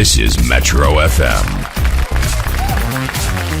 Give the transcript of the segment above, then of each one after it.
This is Metro FM.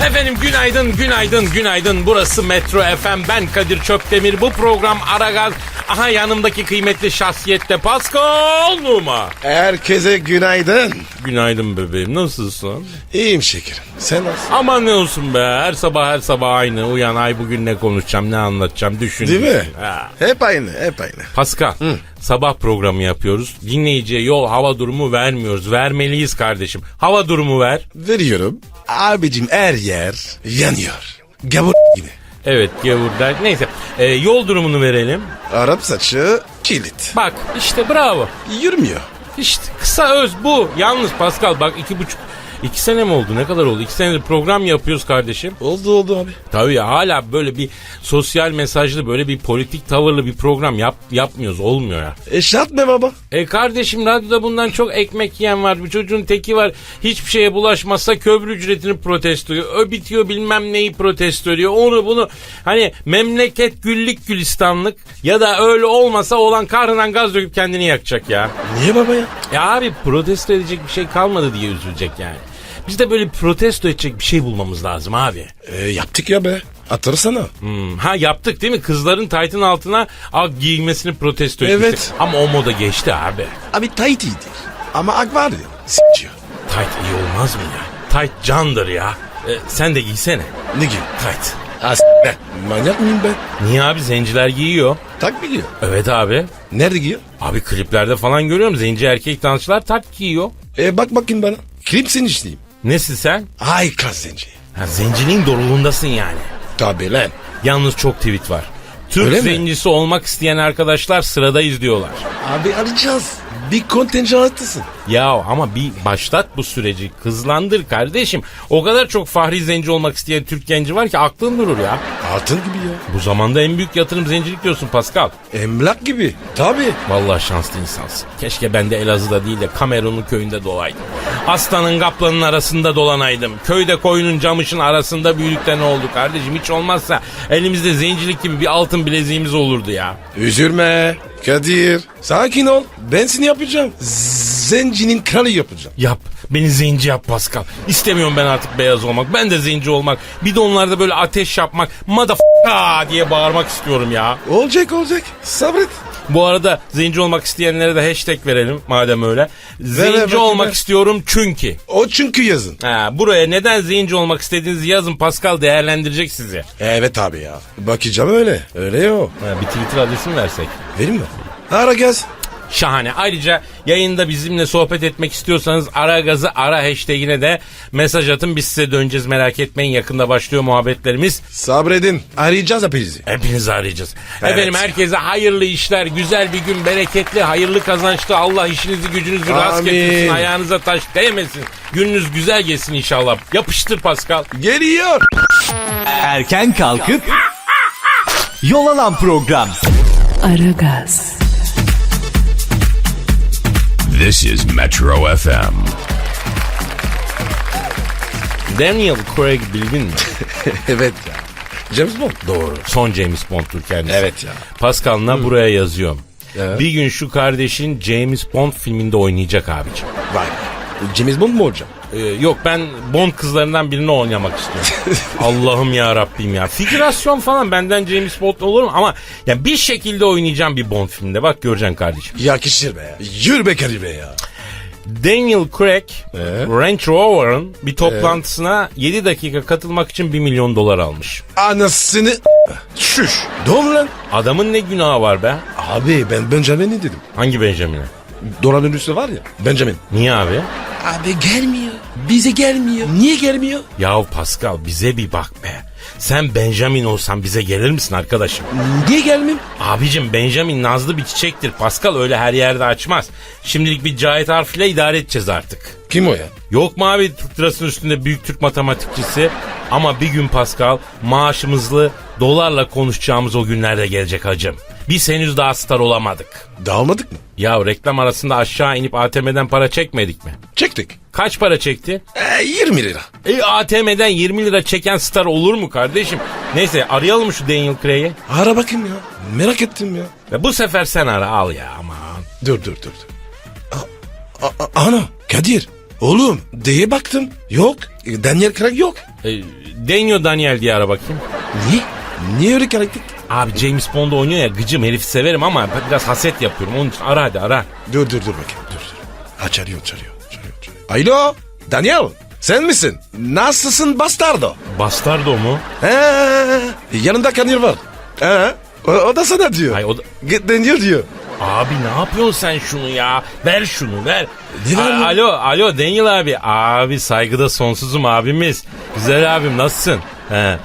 Efendim günaydın, günaydın, günaydın. Burası Metro FM. Ben Kadir Çöptemir. Bu program Aragaz. Aha yanımdaki kıymetli şahsiyette Pascal Numa. Herkese günaydın. Günaydın bebeğim. Nasılsın? İyiyim şekerim. Sen nasılsın? Aman ne olsun be. Her sabah her sabah aynı. Uyan ay bugün ne konuşacağım, ne anlatacağım düşün. Değil mi? Ha. Hep aynı, hep aynı. Pascal, sabah programı yapıyoruz. Dinleyiciye yol hava durumu vermiyoruz. Vermeliyiz kardeşim. Hava durumu ver. Veriyorum. Abicim her yer yanıyor. Gavur gibi. Evet gavur der. Neyse e, yol durumunu verelim. Arap saçı kilit. Bak işte bravo. Yürümüyor. İşte kısa öz bu. Yalnız Pascal bak iki buçuk iki sene mi oldu ne kadar oldu? İki senedir program yapıyoruz kardeşim. Oldu oldu abi. Tabii ya, hala böyle bir sosyal mesajlı böyle bir politik tavırlı bir program yap, yapmıyoruz olmuyor ya. E şart mı baba? E kardeşim radyoda bundan çok ekmek yiyen var. Bir çocuğun teki var. Hiçbir şeye bulaşmazsa köprü ücretini protesto ediyor. Ö bitiyor bilmem neyi protesto ediyor. Onu bunu hani memleket güllük gülistanlık ya da öyle olmasa olan kahrından gaz döküp kendini yakacak ya. Niye baba ya? Ya abi protesto edecek bir şey kalmadı diye üzülecek yani. Biz de böyle protesto edecek bir şey bulmamız lazım abi. E, yaptık ya be. Atırsana. Hmm, Ha yaptık değil mi? Kızların taytın altına ak giyilmesini protesto Evet. etmiştik. Ama o moda geçti abi. Abi tight iyidir. Ama ak var ya. S***yor. Tayt iyi olmaz mı ya? Tayt candır ya. E, sen de giysene. Ne gibi? Tayt. Ha s*** be. Manyak mıyım ben? Niye abi zenciler giyiyor? Tak biliyor. Evet abi. Nerede giyiyor? Abi kliplerde falan görüyorum zenci erkek dansçılar tayt giyiyor. E bak bakayım bana. Klipsin işleyeyim. Nesin sen? Ay kaz zenci. Ha, zenciliğin doruluğundasın yani. Tabi lan. Yalnız çok tweet var. Türk Öyle mi? zencisi olmak isteyen arkadaşlar sırada izliyorlar. Abi arayacağız. Bir kontenjan atısın. Ya ama bir başlat bu süreci. Kızlandır kardeşim. O kadar çok fahri zenci olmak isteyen Türk genci var ki aklın durur ya. Altın gibi ya. Bu zamanda en büyük yatırım zencilik diyorsun Pascal. Emlak gibi. Tabi. Vallahi şanslı insansın. Keşke ben de Elazığ'da değil de Kamerun'un köyünde dolaydım. Aslanın kaplanın arasında dolanaydım. Köyde koyunun camışın arasında büyüdük de ne oldu kardeşim? Hiç olmazsa elimizde zencilik gibi bir altın bileziğimiz olurdu ya. Üzülme. Kadir. Sakin ol. Ben seni yapacağım. Zencinin kralı yapacağım. Yap. Beni zenci yap Pascal. İstemiyorum ben artık beyaz olmak. Ben de zenci olmak. Bir de onlarda böyle ateş yapmak. Motherfucker diye bağırmak istiyorum ya. Olacak olacak. Sabret. Bu arada zenci olmak isteyenlere de hashtag verelim madem öyle. Zenci olmak ver. istiyorum çünkü. O çünkü yazın. Ha, buraya neden zenci olmak istediğinizi yazın Pascal değerlendirecek sizi. Evet abi ya. Bakacağım öyle. Öyle yok. Ha, bir Twitter adresini versek. Vereyim mi? Ara gaz. Şahane. Ayrıca yayında bizimle sohbet etmek istiyorsanız ara gazı ara hashtagine de mesaj atın. Biz size döneceğiz merak etmeyin. Yakında başlıyor muhabbetlerimiz. Sabredin. Arayacağız hepinizi. Hepinizi arayacağız. Evet. Efendim herkese hayırlı işler, güzel bir gün, bereketli, hayırlı kazançlı. Allah işinizi gücünüzü rast Amin. getirsin, ayağınıza taş değmesin. Gününüz güzel geçsin inşallah. Yapıştır Pascal. Geliyor. Erken kalkıp yol alan program. Aragaz, This is Metro FM. Daniel Craig bildin mi? evet ya. James Bond. Doğru. Son James Bond'tur kendisi. Evet ya. Pascal'ına buraya yazıyorum. Evet. Bir gün şu kardeşin James Bond filminde oynayacak abicim. Vay. James Bond mu olacağım? Ee, yok ben Bond kızlarından birini oynamak istiyorum. Allah'ım ya Rabbim ya. Figürasyon falan benden James Bond olur mu? Ama ya bir şekilde oynayacağım bir Bond filminde. Bak göreceksin kardeşim. Yakışır be. Yürü be be ya. Daniel Craig Evet. Range Rover'ın bir toplantısına 7 dakika katılmak için 1 milyon dolar almış. Anasını... Şuş. Doğru lan. Adamın ne günahı var be? Abi ben Benjamin'i dedim. Hangi Benjamin'e? Doran üstü var ya. Benjamin. Niye abi? Abi gelmiyor. Bize gelmiyor. Niye gelmiyor? Yahu Pascal bize bir bak be. Sen Benjamin olsan bize gelir misin arkadaşım? Niye gelmeyeyim? Abicim Benjamin nazlı bir çiçektir. Pascal öyle her yerde açmaz. Şimdilik bir Cahit harfiyle idare edeceğiz artık. Kim o ya? Yok mu abi Türk lirasının üstünde büyük Türk matematikçisi? Ama bir gün Pascal maaşımızlı dolarla konuşacağımız o günlerde gelecek hacım. Biz henüz daha star olamadık. Dağılmadık mı? Ya reklam arasında aşağı inip ATM'den para çekmedik mi? Çektik. Kaç para çekti? E, 20 lira. E ATM'den 20 lira çeken star olur mu kardeşim? Neyse arayalım şu Daniel Craig'i? Ara bakayım ya. Merak ettim ya. Ve bu sefer sen ara al ya aman. Dur dur dur. A- a- ana Kadir. Oğlum diye baktım. Yok. Daniel Craig yok. E, Daniel Daniel diye ara bakayım. Niye? Niye öyle karakter? Abi James Bond oynuyor ya gıcım herifi severim ama biraz haset yapıyorum. Onun için ara hadi ara. Dur dur dur bakayım dur dur. Ha çağırıyor çağırıyor. çağırıyor, çağırıyor. Alo Daniel sen misin? Nasılsın bastardo? Bastardo mu? He, yanında kanır var. He, o, o da sana diyor. Ay o da... Daniel diyor. Abi ne yapıyorsun sen şunu ya? Ver şunu ver. A- alo alo Daniel abi. Abi saygıda sonsuzum abimiz. Güzel abim nasılsın? He. Ee,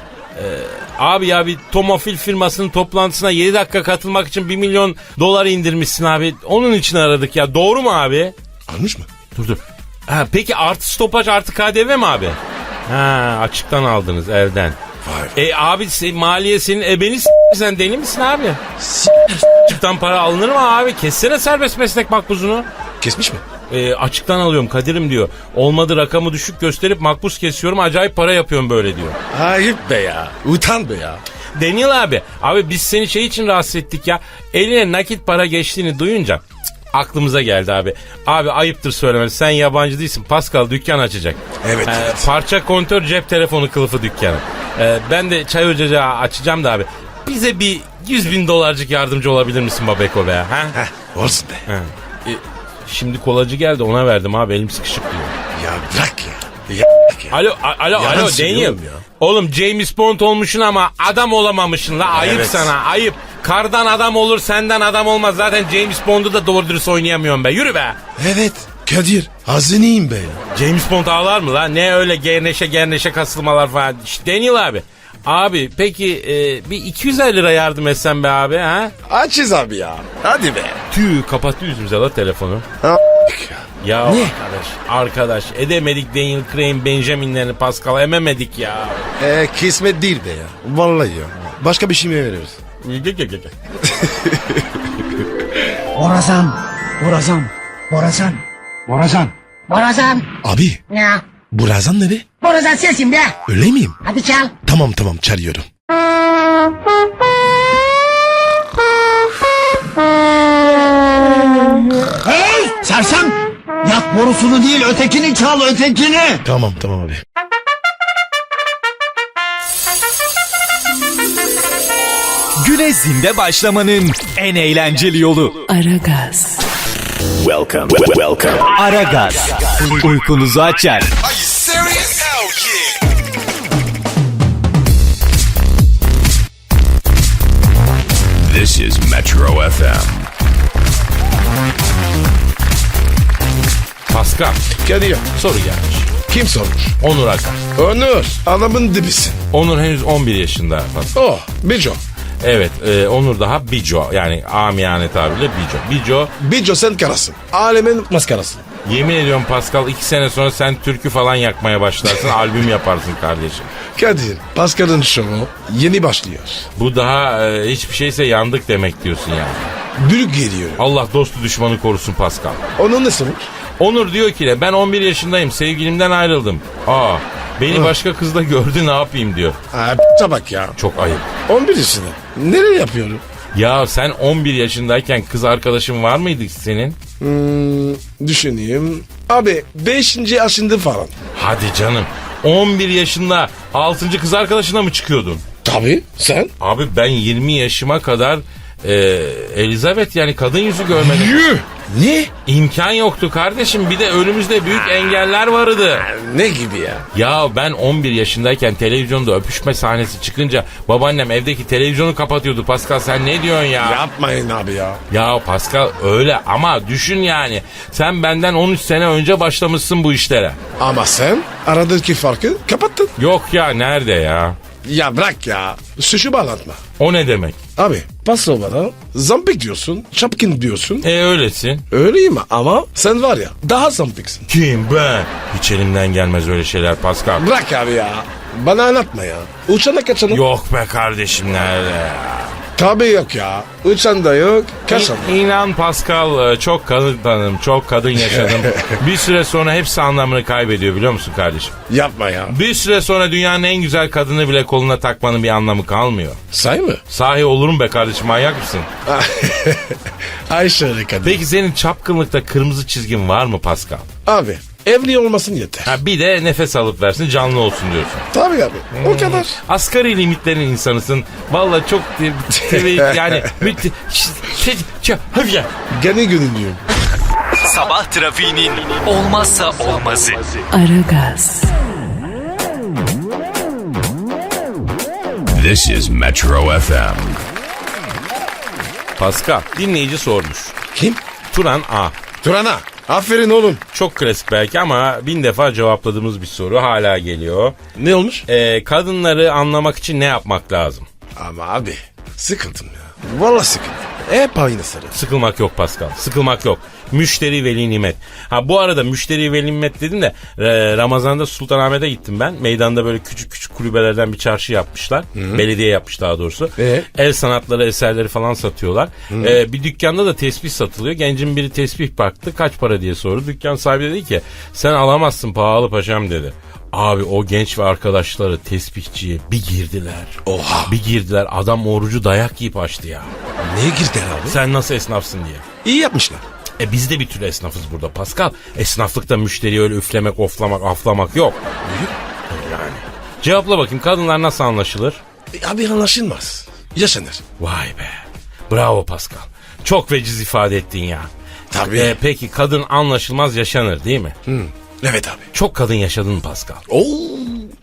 abi ya bir Tomofil firmasının toplantısına 7 dakika katılmak için 1 milyon dolar indirmişsin abi. Onun için aradık ya. Doğru mu abi? Almış mı? Dur dur. Ha, peki artı stopaj artı KDV mi abi? Ha açıktan aldınız elden. Vay E abi sen, maliye senin ebeni sen deli misin abi? Açıktan para alınır mı abi? Kessene serbest meslek makbuzunu. Kesmiş mi? E, açıktan alıyorum Kadir'im diyor. Olmadı rakamı düşük gösterip makbuz kesiyorum acayip para yapıyorum böyle diyor. Ayıp be ya. Utan be ya. Daniel abi abi biz seni şey için rahatsız ettik ya. Eline nakit para geçtiğini duyunca cık, aklımıza geldi abi. Abi ayıptır söylemesi sen yabancı değilsin. Pascal dükkan açacak. Evet, evet. Parça kontör cep telefonu kılıfı dükkanı. Ee, ben de çay ocağı açacağım da abi. Bize bir 100 bin dolarcık yardımcı olabilir misin Babeko be? Ha? Heh, olsun be. Ha. E, şimdi kolacı geldi ona verdim abi elim sıkışık diyor. Ya bırak ya. Ya, bırak ya. Alo a- alo alo söylüyorum Daniel. ya. Oğlum James Bond olmuşsun ama adam olamamışsın la ayıp Evet. sana ayıp. Kardan adam olur senden adam olmaz zaten James Bond'u da doğru dürüst oynayamıyorum be yürü be. Evet. Kadir hazineyim be ya. James Bond ağlar mı la ne öyle gerneşe gerneşe kasılmalar falan. İşte Daniel abi. Abi peki e, bir 250 lira yardım etsen be abi ha? Açız abi ya. Hadi be. Tüh kapattı yüzümüze la telefonu. Ha, Ya arkadaş arkadaş edemedik Daniel Craig'in Benjamin'lerini Pascal ememedik ya. E, kismet değil be ya. Vallahi ya. Başka bir şey mi veriyoruz? Gel gel gel. Borazan, Borazan, Borazan, Borazan. Borazan. Abi Ya. Burazan nere? Borazan sensin be. Öyle miyim? Hadi çal. Tamam tamam çağırıyorum. Sersem. Yak borusunu değil ötekini çal ötekini. Tamam tamam abi. Güne zinde başlamanın en eğlenceli yolu. Aragaz, Welcome. Welcome. Aragaz. Uykunuzu açar. This is Metro FM. Pascal Kadir soru gelmiş. kim sormuş? Onur Akar. Onur adamın dibisin. Onur henüz 11 yaşında. Pascal. Oh Bico. Evet e, Onur daha Bico yani amiyane tabirle Bico. Bico Bico sen karasın. Alemin maskarası. yemin ediyorum Pascal 2 sene sonra sen türkü falan yakmaya başlarsın albüm yaparsın kardeşim. Kadir Pascal'ın şovu yeni başlıyor. Bu daha e, hiçbir şeyse yandık demek diyorsun yani. Büyük geliyor. Allah dostu düşmanı korusun Pascal. Onun sonuç? Onur diyor ki de ben 11 yaşındayım sevgilimden ayrıldım. Aa beni başka kızla gördü ne yapayım diyor. Ha b- bak ya. Çok ayıp. 11 yaşında. Nereye yapıyorum? Ya sen 11 yaşındayken kız arkadaşın var mıydı senin? Hmm, düşüneyim. Abi 5. yaşında falan. Hadi canım. 11 yaşında 6. kız arkadaşına mı çıkıyordun? Tabii sen. Abi ben 20 yaşıma kadar e, Elizabeth yani kadın yüzü görmedim. Yuh. Ne? İmkan yoktu kardeşim. Bir de önümüzde büyük engeller vardı. Ne gibi ya? Ya ben 11 yaşındayken televizyonda öpüşme sahnesi çıkınca babaannem evdeki televizyonu kapatıyordu. Pascal sen ne diyorsun ya? Yapmayın abi ya. Ya Pascal öyle ama düşün yani. Sen benden 13 sene önce başlamışsın bu işlere. Ama sen aradaki farkı kapattın. Yok ya nerede ya? Ya bırak ya. Suçu bağlatma. O ne demek? Abi paso bana zampik diyorsun, çapkın diyorsun. E öylesin. Öyleyim ama sen var ya daha zampiksin. Kim ben? Hiç elimden gelmez öyle şeyler Pascal. Bırak abi ya. Bana anlatma ya. Uçana kaçanı. Yok be kardeşim nerede ya? Tabii yok ya. Uçan da yok, kaçan da. İ- İnan Pascal e, çok kadın tanıdım, çok kadın yaşadım. bir süre sonra hepsi anlamını kaybediyor biliyor musun kardeşim? Yapma ya. Bir süre sonra dünyanın en güzel kadını bile koluna takmanın bir anlamı kalmıyor. Say mı? Sahi olur mu be kardeşim manyak mısın? Ayşe kadın. Peki senin çapkınlıkta kırmızı çizgin var mı Pascal? Abi Evli olmasın yeter. Ha bir de nefes alıp versin canlı olsun diyorsun. Tabii abi. O kadar. Asgari limitlerin insanısın. Valla çok yani müthiş. Hadi ya. Gene gönüllüyüm. Sabah trafiğinin olmazsa olmazı. Aragaz, This is Metro FM. Pascal dinleyici sormuş. Kim? Turan A. Turana. Aferin oğlum. Çok klasik belki ama bin defa cevapladığımız bir soru hala geliyor. Ne olmuş? Ee, kadınları anlamak için ne yapmak lazım? Ama abi sıkıldım ya. Vallahi sıkıldım. Hep aynı sarı. Sıkılmak yok Pascal. Sıkılmak yok. Müşteri veli nimet. Ha bu arada müşteri veli nimet dedim de e, Ramazan'da Sultanahmet'e gittim ben. Meydanda böyle küçük küçük kulübelerden bir çarşı yapmışlar. Belediye yapmış daha doğrusu. Ee? El sanatları eserleri falan satıyorlar. E, bir dükkanda da tesbih satılıyor. Gencin biri tesbih baktı. Kaç para diye sordu. Dükkan sahibi dedi ki sen alamazsın pahalı paşam dedi. Abi o genç ve arkadaşları tesbihçiye bir girdiler. Oha. Bir girdiler. Adam orucu dayak yiyip açtı ya. Niye girdiler abi? Sen nasıl esnafsın diye. İyi yapmışlar. E biz de bir tür esnafız burada Pascal. Esnaflıkta müşteriyi öyle üflemek, oflamak, aflamak yok. Yani. Cevapla bakayım kadınlar nasıl anlaşılır? E, abi anlaşılmaz. Yaşanır. Vay be. Bravo Pascal. Çok veciz ifade ettin ya. Tabii. E, peki kadın anlaşılmaz yaşanır değil mi? Hı. Evet abi. Çok kadın yaşadın Pascal? Oo.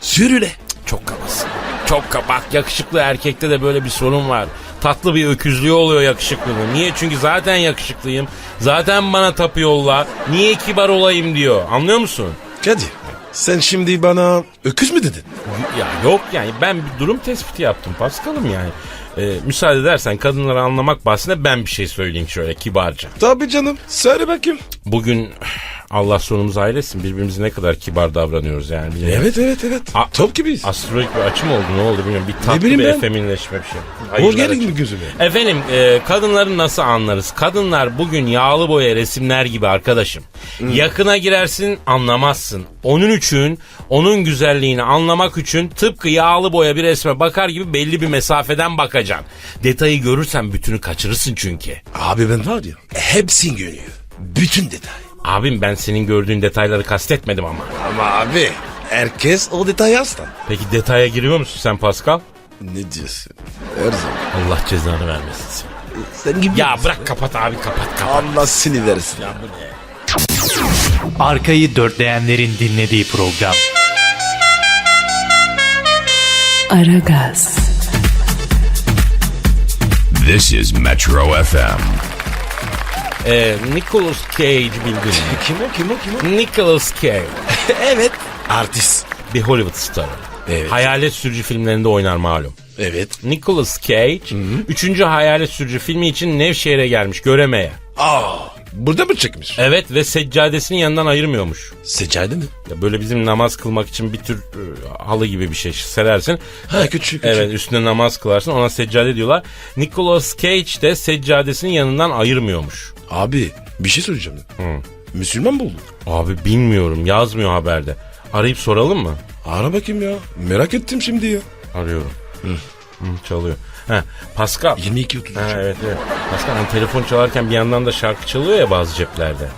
Sürüle. Çok kabasın. Çok kabak. Yakışıklı erkekte de böyle bir sorun var. Tatlı bir öküzlüğü oluyor yakışıklının. Niye? Çünkü zaten yakışıklıyım. Zaten bana tapıyorlar. Niye kibar olayım diyor. Anlıyor musun? Kadir sen şimdi bana öküz mü dedin? Ya yok yani ben bir durum tespiti yaptım Paskal'ım yani. Ee, müsaade edersen kadınları anlamak bahsine ben bir şey söyleyeyim şöyle kibarca. Tabii canım. Söyle bakayım. Bugün Allah sonumuzu hayretsin birbirimize ne kadar kibar davranıyoruz yani. Bir- Evet evet evet. A- Top gibiyiz. Astrolojik bir açı mı oldu ne oldu bilmiyorum. Bir tatlı bir ben. efeminleşme bir şey. Hayırlar gelin mi gözüme? Efendim e, kadınları nasıl anlarız? Kadınlar bugün yağlı boya resimler gibi arkadaşım. Yakına girersin anlamazsın. Onun için onun güzelliğini anlamak için tıpkı yağlı boya bir resme bakar gibi belli bir mesafeden bakacaksın. Detayı görürsen bütünü kaçırırsın çünkü. Abi ben var ya hepsini görüyor. Bütün detay. Abim ben senin gördüğün detayları kastetmedim ama. Ama abi herkes o detay hasta. Peki detaya giriyor musun sen Pascal? Ne diyorsun? Her zaman. Allah cezanı vermesin seni. Sen gibi. Ya bırak kapat abi kapat kapat. Allah seni versin. Ya bu ne? Arkayı dörtleyenlerin dinlediği program. Aragaz, This is Metro FM. Ee, Nicolas Cage bildin mi? Kim o kim o kim o? Nicolas Cage. evet. Artist. Bir Hollywood starı. Evet. Hayalet sürücü filmlerinde oynar malum. Evet. Nicolas Cage, üçüncü hayalet sürücü filmi için Nevşehir'e gelmiş göremeye. Aa. Burada mı çekmiş? Evet ve seccadesini yanından ayırmıyormuş. Seccade mi? Ya böyle bizim namaz kılmak için bir tür e, halı gibi bir şey serersin. Ha küçük küçük. Evet üstüne namaz kılarsın ona seccade diyorlar. Nicolas Cage de seccadesini yanından ayırmıyormuş. Abi bir şey söyleyeceğim. Müslüman mı oldun? Abi bilmiyorum yazmıyor haberde. Arayıp soralım mı? Ara bakayım ya. Merak ettim şimdi ya. Arıyorum. Hı, çalıyor. Ha, Pascal. 22 30. Ha, evet evet. Pascal hani telefon çalarken bir yandan da şarkı çalıyor ya bazı ceplerde.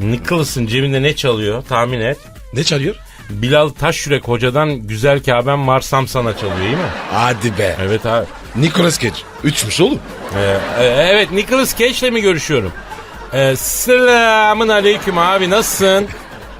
Nicholas'ın cebinde ne çalıyor tahmin et. Ne çalıyor? Bilal Taşyürek hocadan güzel Kabe'm varsam sana çalıyor değil mi? Hadi be. Evet abi. Nicolas Cage. Üçmüş oğlum. Ee, e, evet Nicholas Cage'le mi görüşüyorum? Ee, selamın aleyküm abi nasılsın?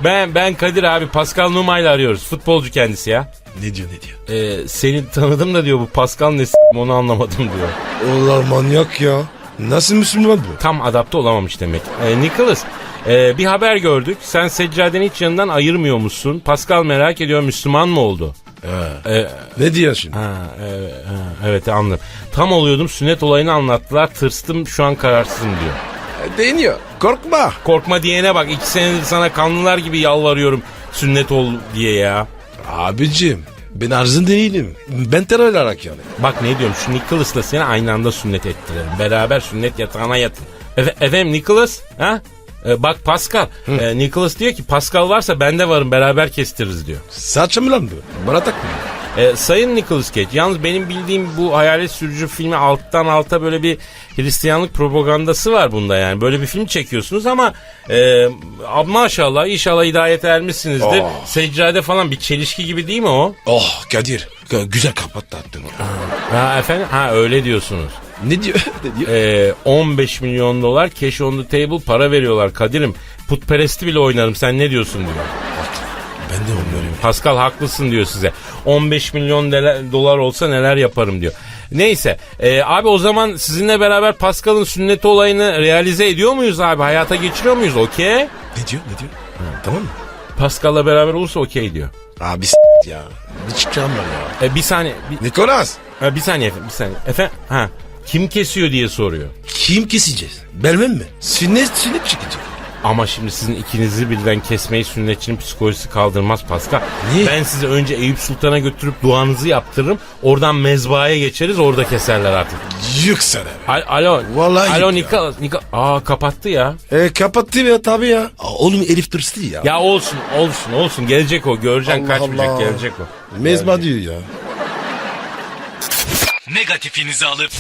Ben ben Kadir abi Pascal Numa ile arıyoruz. Futbolcu kendisi ya. Ne diyor ne diyor? Ee, seni tanıdım da diyor bu Pascal ne s- onu anlamadım diyor. Allah manyak ya. Nasıl Müslüman bu? Tam adapte olamamış demek. Ee, Nicholas e, bir haber gördük. Sen seccadeni hiç yanından ayırmıyormuşsun. Pascal merak ediyor Müslüman mı oldu? Ee, Ne diyorsun şimdi? ha, evet, ha, evet anladım. Tam oluyordum sünnet olayını anlattılar. Tırstım şu an kararsızım diyor. Deniyor. Korkma. Korkma diyene bak iki senedir sana kanlılar gibi yalvarıyorum sünnet ol diye ya. Abicim ben arzın değilim. Ben terör olarak yani. Bak ne diyorum şu Nicholas'la seni aynı anda sünnet ettirelim. Beraber sünnet yatağına yatın. Efe- efendim Nicholas ha? Ee, bak Pascal. Ee, Nicholas diyor ki Pascal varsa ben de varım beraber kestiririz diyor. Saçma mı lan bu? Bana takma. E, Sayın Nicolas Cage yalnız benim bildiğim bu hayalet sürücü filmi alttan alta böyle bir Hristiyanlık propagandası var bunda yani. Böyle bir film çekiyorsunuz ama e, maşallah inşallah hidayete ermişsinizdir. Oh. Seccade falan bir çelişki gibi değil mi o? Oh Kadir. Güzel kapattı attın. Ha efendim ha öyle diyorsunuz. Ne diyor? ne diyor? Ee, 15 milyon dolar cash on the table para veriyorlar Kadir'im. Putperesti bile oynarım sen ne diyorsun diyor. Ben de onları Pascal haklısın diyor size. 15 milyon dolar olsa neler yaparım diyor. Neyse ee, abi o zaman sizinle beraber Pascal'ın sünneti olayını realize ediyor muyuz abi? Hayata geçiriyor muyuz? Okey. Ne diyor? Ne diyor? Tamam mı? Pascal'la beraber olursa okey diyor. Abi s- ya. Bir çıkacağım ben ya. E, bir saniye. Bir, Nikolas. ha, bir saniye efendim. Bir saniye. Efendim ha. Kim kesiyor diye soruyor. Kim keseceğiz? Belmem mi? Sünnet sünnet çıkacak. Ama şimdi sizin ikinizi birden kesmeyi sünnetçinin psikolojisi kaldırmaz Pascal. Niye? Ben sizi önce Eyüp Sultan'a götürüp duanızı yaptırırım. Oradan mezbahaya geçeriz orada keserler artık. Yük sana be. Al- Alo. Vallahi Alo yok Nikolas. Niko Aa kapattı ya. E kapattı ya tabii ya. Aa, oğlum Elif tırstı ya. Ya olsun olsun olsun gelecek o göreceksin Allah kaçmayacak Allah. gelecek o. Mezba diyor ya. Negatifinizi alıp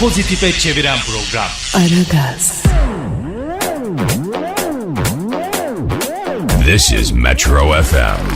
pozitife çeviren program. Aragaz, This is Metro FM.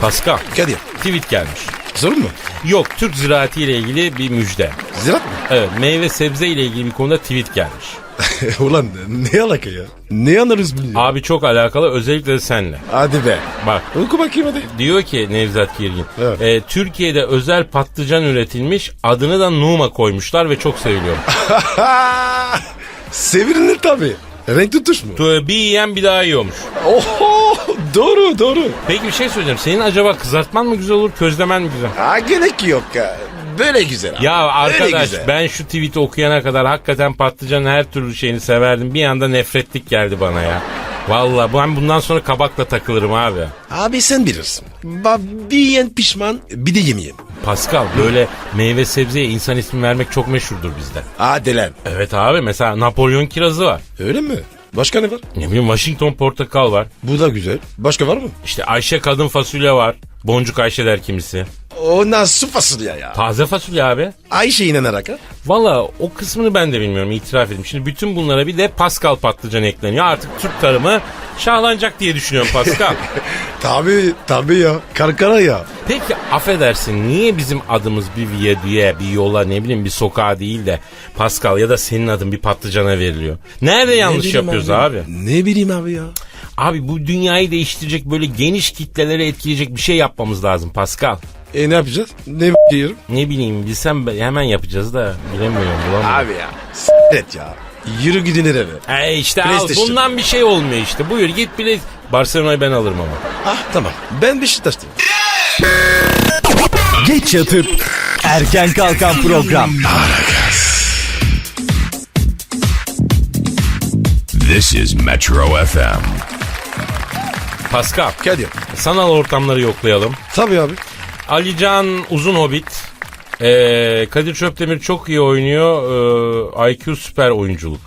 Pascal Kadir. tweet gelmiş. Sorun mu? Yok Türk ziraati ile ilgili bir müjde. Ziraat mı? Evet meyve sebze ile ilgili bir konuda tweet gelmiş. Ulan ne alaka ya? Ne anlarız bunu ya? Abi çok alakalı özellikle de senle. Hadi be. Bak Oku bakayım hadi. Diyor ki Nevzat Girgin. Evet. e, Türkiye'de özel patlıcan üretilmiş. Adını da Numa koymuşlar ve çok seviliyor. Sevirilir tabii. Renk tutuş mu? Tu- bir yiyen bir daha yiyormuş. Oho doğru doğru. Peki bir şey söyleyeceğim. Senin acaba kızartman mı güzel olur közlemen mi güzel? Ha gerek yok ya. Böyle güzel abi. Ya Böyle arkadaş güzel. ben şu tweet'i okuyana kadar hakikaten patlıcanın her türlü şeyini severdim. Bir anda nefretlik geldi bana ya. Valla ben bundan sonra kabakla takılırım abi. Abi sen bilirsin. Ba bir yiyen pişman bir de yemeyen. Pascal böyle meyve sebzeye insan ismi vermek çok meşhurdur bizde. Hadi lan. Evet abi mesela Napolyon kirazı var. Öyle mi? Başka ne var? Ne bileyim Washington portakal var. Bu da güzel. Başka var mı? İşte Ayşe kadın fasulye var. Boncuk Ayşe der kimisi. O nasıl fasulye ya? Taze fasulye abi. Ayşe inanarak ha? Valla o kısmını ben de bilmiyorum itiraf edeyim. Şimdi bütün bunlara bir de Pascal patlıcan ekleniyor. Artık Türk tarımı şahlanacak diye düşünüyorum Pascal. Tabii tabii ya. Karkara ya. Peki affedersin niye bizim adımız bir viyadüğe, bir yola ne bileyim bir sokağa değil de Pascal ya da senin adın bir patlıcana veriliyor? Nerede yanlış yapıyoruz abi? Ne bileyim abi ya. Abi bu dünyayı değiştirecek böyle geniş kitleleri etkileyecek bir şey yapmamız lazım Pascal. E ne yapacağız? Ne yiyorum? Ne bileyim bilsem ben- hemen yapacağız da bilemiyorum bulamıyorum. ya. S**t ya. Yürü gidin eve. E işte al PlayStation. bundan bir şey olmuyor işte. Buyur git bile Barcelona'yı ben alırım ama. Ah tamam. Ben Beşiktaş'tayım. Geç yatıp erken kalkan program. This is Metro FM. Pascal Kadir. sanal ortamları yoklayalım. Tabii abi. Alican Uzun Hobbit. Ee, Kadir Çöptemir çok iyi oynuyor. Ee, IQ süper oyunculuk.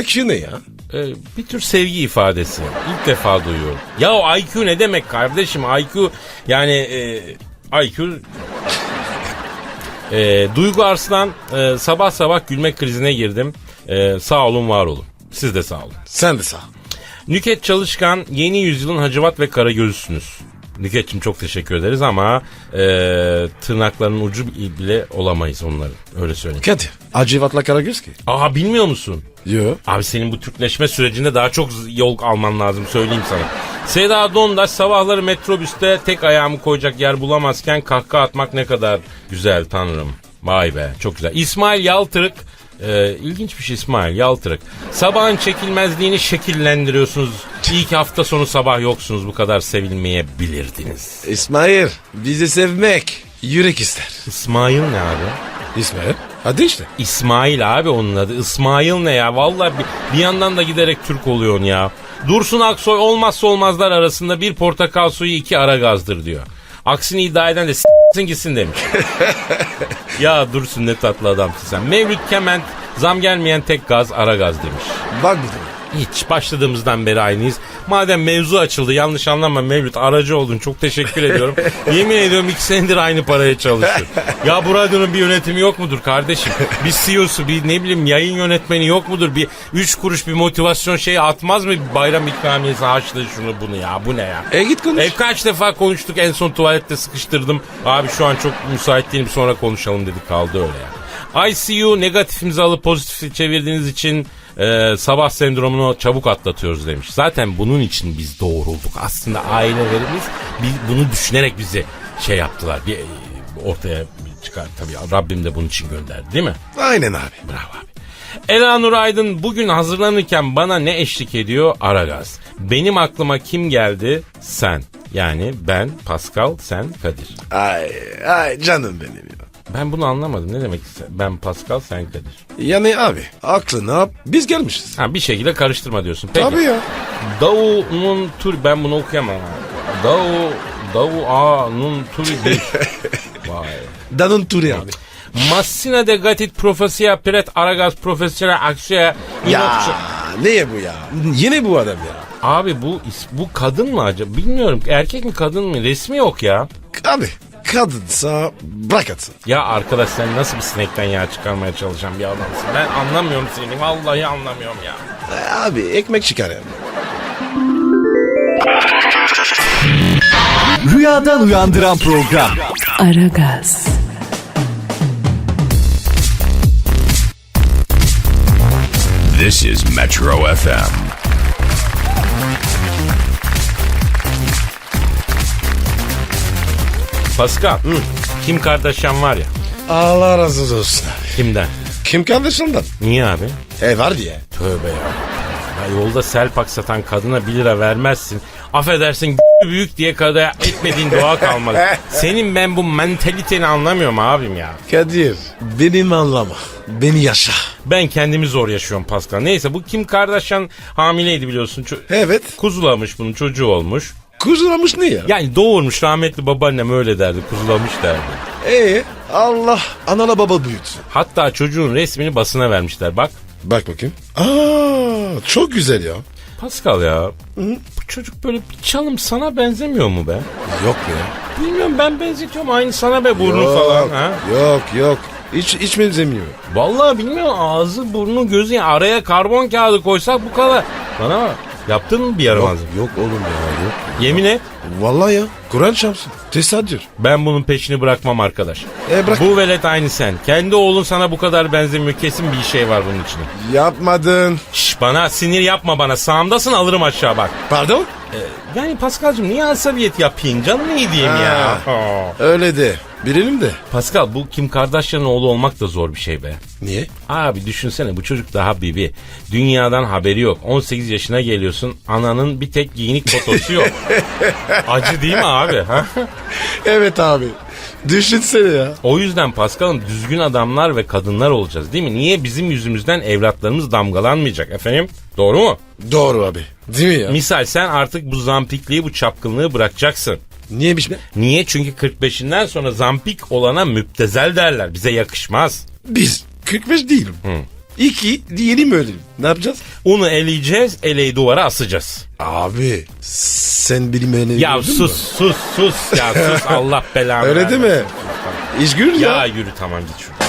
IQ ne ya? Ee, bir tür sevgi ifadesi. İlk defa duyuyorum. Ya o IQ ne demek kardeşim? IQ yani e, IQ e, Duygu Arslan e, sabah sabah gülme krizine girdim. E, sağ olun var olun. Siz de sağ olun. Sen de sağ. Nüket Çalışkan yeni yüzyılın Hacivat ve Karagöz'sünüz. Nüket'cim çok teşekkür ederiz ama e, tırnaklarının ucu bile olamayız onların. Öyle söyleyeyim. Kadir. Acıvatla Karagöz ki. Aa bilmiyor musun? Yo. Abi senin bu Türkleşme sürecinde daha çok yol alman lazım söyleyeyim sana. Seda Dondaş sabahları metrobüste tek ayağımı koyacak yer bulamazken kahkaha atmak ne kadar güzel tanrım. Vay be çok güzel. İsmail Yaltırık ee, ilginç bir şey İsmail Yaltırık. Sabahın çekilmezliğini şekillendiriyorsunuz. İyi ki hafta sonu sabah yoksunuz bu kadar sevilmeyebilirdiniz. İsmail. Bizi sevmek. Yürek ister. İsmail ne abi? İsmail. Hadi işte. İsmail abi onun adı. İsmail ne ya? Vallahi bir, bir yandan da giderek Türk oluyorsun ya. Dursun Aksoy olmazsa olmazlar arasında bir portakal suyu iki ara gazdır diyor. Aksini iddia eden de s**sin gitsin demiş. ya Dursun ne tatlı adamsın sen. Mevlüt Kement zam gelmeyen tek gaz ara gaz demiş. Bak bir de. Hiç başladığımızdan beri aynıyız. Madem mevzu açıldı yanlış anlama Mevlüt aracı oldun çok teşekkür ediyorum. Yemin ediyorum iki senedir aynı paraya çalışıyor. Ya bu radyonun bir yönetimi yok mudur kardeşim? Bir CEO'su bir ne bileyim yayın yönetmeni yok mudur? Bir üç kuruş bir motivasyon şeyi atmaz mı? Bayram ikramiyesi harçlı şunu bunu ya bu ne ya? E git konuş. E kaç defa konuştuk en son tuvalette sıkıştırdım. Abi şu an çok müsait değilim sonra konuşalım dedik kaldı öyle ya. ICU negatifimizi alıp pozitifi çevirdiğiniz için e, sabah sendromunu çabuk atlatıyoruz demiş. Zaten bunun için biz doğrulduk. Aslında ailelerimiz biz bunu düşünerek bizi şey yaptılar. Bir, e, ortaya çıkar tabii Rabbim de bunun için gönderdi değil mi? Aynen abi. Bravo abi. Ela Nur Aydın bugün hazırlanırken bana ne eşlik ediyor? Aragaz. Benim aklıma kim geldi? Sen. Yani ben, Pascal, sen, Kadir. Ay, ay canım benim. Ben bunu anlamadım. Ne demek ben Pascal, sen Kadir? Yani abi aklına biz gelmişiz. Ha bir şekilde karıştırma diyorsun. Peki. Tabii ya. Davu'nun tur ben bunu okuyamam. ha. Davu Davu A'nun turi bir. Vay. Danın Turi abi. Massina de gatit profesia pret Aragaz profesyonel aksiye Ya ne bu ya? Yine bu adam ya. Abi bu is- bu kadın mı acaba? Bilmiyorum. Erkek mi kadın mı? Resmi yok ya. Abi kadınsa bırak atsın. Ya arkadaş sen nasıl bir sinekten yağ çıkarmaya çalışan bir adamsın? Ben anlamıyorum seni. Vallahi anlamıyorum ya. E, Abi ekmek çıkar yani. Rüyadan uyandıran program. Aragaz, This is Metro FM. Pascal. Kim Kardashian var ya. Allah razı olsun abi. Kimden? Kim kardeşinden? Niye abi? E var diye. Tövbe ya. Ya yolda selpak satan kadına 1 lira vermezsin. Affedersin büyük diye kadar etmediğin dua kalmaz. Senin ben bu mentaliteni anlamıyorum abim ya. Kadir benim anlama. Beni yaşa. Ben kendimi zor yaşıyorum Pascal. Neyse bu Kim Kardashian hamileydi biliyorsun. Ço- Evet. Kuzulamış bunun çocuğu olmuş. Kuzulamış ne ya? Yani doğurmuş rahmetli babaannem öyle derdi kuzulamış derdi. E Allah anala baba büyütsün. Hatta çocuğun resmini basına vermişler bak. Bak bakayım. Aa çok güzel ya. Pascal ya bu çocuk böyle bir çalım sana benzemiyor mu be? Yok be. Bilmiyorum ben benzetiyorum aynı sana be burnu falan ha. Yok yok. Hiç, hiç benzemiyor. Vallahi bilmiyorum ağzı burnu gözü yani araya karbon kağıdı koysak bu kadar. Bana bak yaptın mı bir yaramazlık? Yok oğlum ya yok. Yemin et Vallahi ya. Kur'an çarpsın. Tesadüf. ben bunun peşini bırakmam arkadaş. E bırak. Bu velet aynı sen. Kendi oğlun sana bu kadar benzemiyor. Kesin bir şey var bunun içinde. Yapmadın. Şş bana sinir yapma bana. Sağımdasın alırım aşağı bak. Pardon? Yani Paskal'cığım niye asabiyet yapayım? Canım ne diyeyim ya? Ha. Aa. Öyle de. Bilelim de. Pascal bu Kim Kardashian'ın oğlu olmak da zor bir şey be. Niye? Abi düşünsene bu çocuk daha bibi. Dünyadan haberi yok. 18 yaşına geliyorsun. Ananın bir tek giyinik fotosu yok. Acı değil mi abi? Ha? Evet abi. Düşünsene ya. O yüzden Pascal'ım düzgün adamlar ve kadınlar olacağız değil mi? Niye bizim yüzümüzden evlatlarımız damgalanmayacak efendim? Doğru mu? Doğru abi. Değil mi ya? Misal sen artık bu zampikliği, bu çapkınlığı bırakacaksın. Niyemiş be? Niye? Çünkü 45'inden sonra zampik olana müptezel derler. Bize yakışmaz. Biz 45 değilim. İki diyelim öyle. Ne yapacağız? Onu eleyeceğiz, eleği duvara asacağız. Abi sen benim beni Ya sus mü? sus sus ya sus Allah belanı Öyle değil mi? İşgür ya. Ya yürü tamam git şuradan.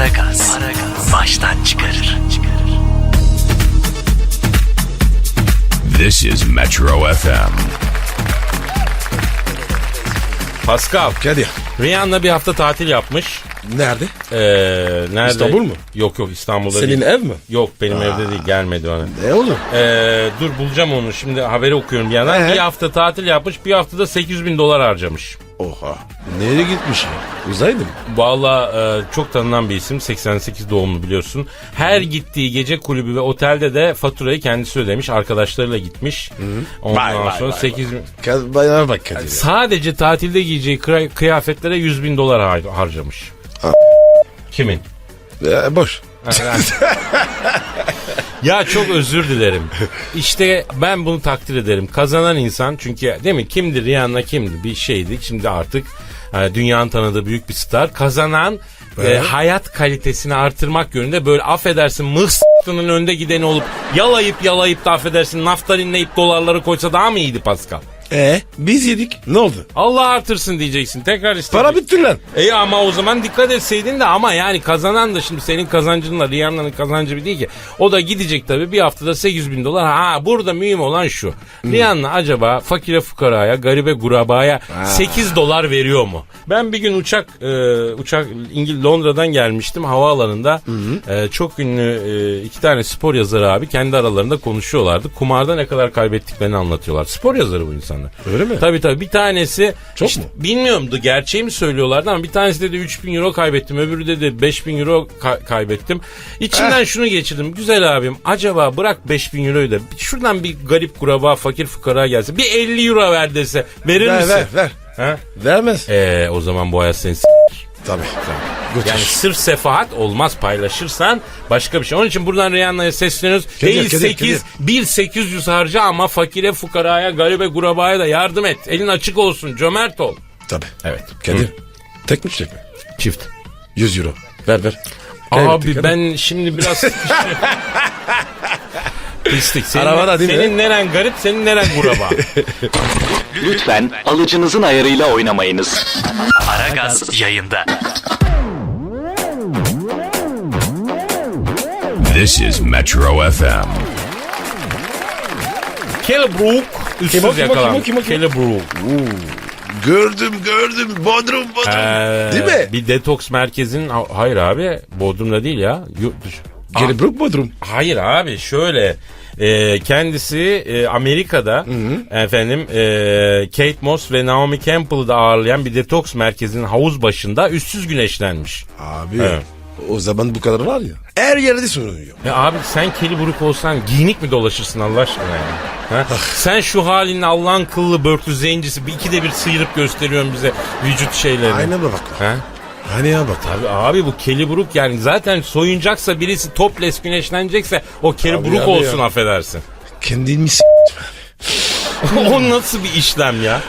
Aragaz. Baştan çıkarır. This is Metro FM. Pascal, Kadir. Rihanna bir hafta tatil yapmış. Nerede? Ee, nerede? İstanbul mu? Yok yok İstanbul'da Senin değil. ev mi? Yok benim evde değil gelmedi ona. Ne oldu? Ee, dur bulacağım onu şimdi haberi okuyorum bir yandan. Ee? Bir hafta tatil yapmış bir haftada 800 bin dolar harcamış. Oha. Nereye gitmiş ya? Uzaydı mı? Valla e, çok tanınan bir isim 88 doğumlu biliyorsun. Her gittiği gece kulübü ve otelde de faturayı kendisi ödemiş. Arkadaşlarıyla gitmiş. Ondan sonra 8 bin- Bana bak Kadir. Sadece tatilde giyeceği kıyafetlere 100 bin dolar har- harcamış. Kimin? Ya, boş. ya çok özür dilerim. İşte ben bunu takdir ederim. Kazanan insan çünkü değil mi kimdir Rihanna kimdi bir şeydi. Şimdi artık e, dünyanın tanıdığı büyük bir star. Kazanan e, hayat kalitesini artırmak yönünde böyle affedersin mıhsının önde gideni olup yalayıp yalayıp da affedersin naftalinleyip dolarları koysa daha mı iyiydi Pascal? E biz yedik. Ne oldu? Allah artırsın diyeceksin. Tekrar istedim. Para bitti lan. E ama o zaman dikkat etseydin de ama yani kazanan da şimdi senin kazancınla Rihanna'nın kazancı bir değil ki. O da gidecek tabii bir haftada 800 bin dolar. Ha burada mühim olan şu. Rihanna acaba fakire fukaraya, garibe gurabaya 8 dolar veriyor mu? Ben bir gün uçak e, uçak İngil Londra'dan gelmiştim havaalanında. E, çok ünlü e, iki tane spor yazarı abi kendi aralarında konuşuyorlardı. Kumarda ne kadar kaybettiklerini anlatıyorlar. Spor yazarı bu insanlar. Öyle mi? Tabii tabii bir tanesi Çok işte mu? bilmiyorum da gerçeği mi söylüyorlardı ama bir tanesi dedi 3000 euro kaybettim öbürü dedi 5000 euro ka- kaybettim. İçimden şunu geçirdim güzel abim acaba bırak 5000 euroyu da şuradan bir garip kuraba fakir fukara gelse bir 50 euro ver dese verir Ver misin? ver ver. Ha? Vermez. Ee, o zaman bu hayat seni s- Tabii. Götür. yani sırf sefahat olmaz paylaşırsan başka bir şey. Onun için buradan Rihanna'ya sesleniyoruz. Kadir, Değil Kadir, 8, 1 800 harca ama fakire fukaraya garibe gurabaya da yardım et. Elin açık olsun cömert ol. Tabii. Evet. Kadir. Tek mi çiçek mi? Çift. 100 euro. Ver ver. Abi Kaybettik, hadi. ben şimdi biraz Pislik. Senin, Arabada değil mi? senin neren garip, senin neren guraba. Lütfen alıcınızın ayarıyla oynamayınız. Aragaz yayında. This is Metro FM. Kellebrook. Üstsüz Kim o, kim o, yakalandı. kim o, kim o, kim o? Kellebrook. Gördüm gördüm. Bodrum Bodrum. Ee, Değil mi? Bir detoks merkezinin... Ha- Hayır abi. Bodrum'da değil ya. Yurt dışı. Geri Brook Bodrum. Hayır abi şöyle e, kendisi e, Amerika'da efendim e, Kate Moss ve Naomi Campbell'ı da ağırlayan bir detoks merkezinin havuz başında üstsüz güneşlenmiş. Abi. Evet. O zaman bu kadar var ya. Her yerde soruluyor. Ya abi sen Kelly Brook olsan giyinik mi dolaşırsın Allah aşkına ya? Ha? sen şu halinle Allah'ın kıllı börtü zencisi bir ikide bir sıyırıp gösteriyorsun bize vücut şeylerini. Aynaya bak. Ha? Aynaya bak. Abi, abi bu Kelly Brook yani zaten soyunacaksa birisi topless güneşlenecekse o Kelly Abi, abi olsun ya. affedersin. Kendini s*** o nasıl bir işlem ya?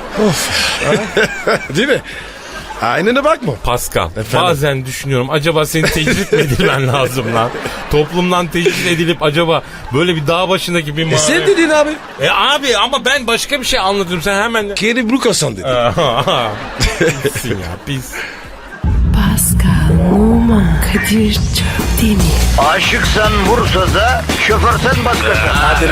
Değil mi? Aynına bakma. Pascal bazen düşünüyorum acaba seni tecrit mi edilmen lazım lan? Toplumdan tecrit edilip acaba böyle bir dağ başındaki bir E mağara... sen dedin abi. E abi ama ben başka bir şey anlatıyorum sen hemen... Geri Brook Hasan dedi. Pissin ya pis. Pascal, Oman, Kadir çok değil mi? Aşıksan vursa da, şoförsen başkasın. Hadi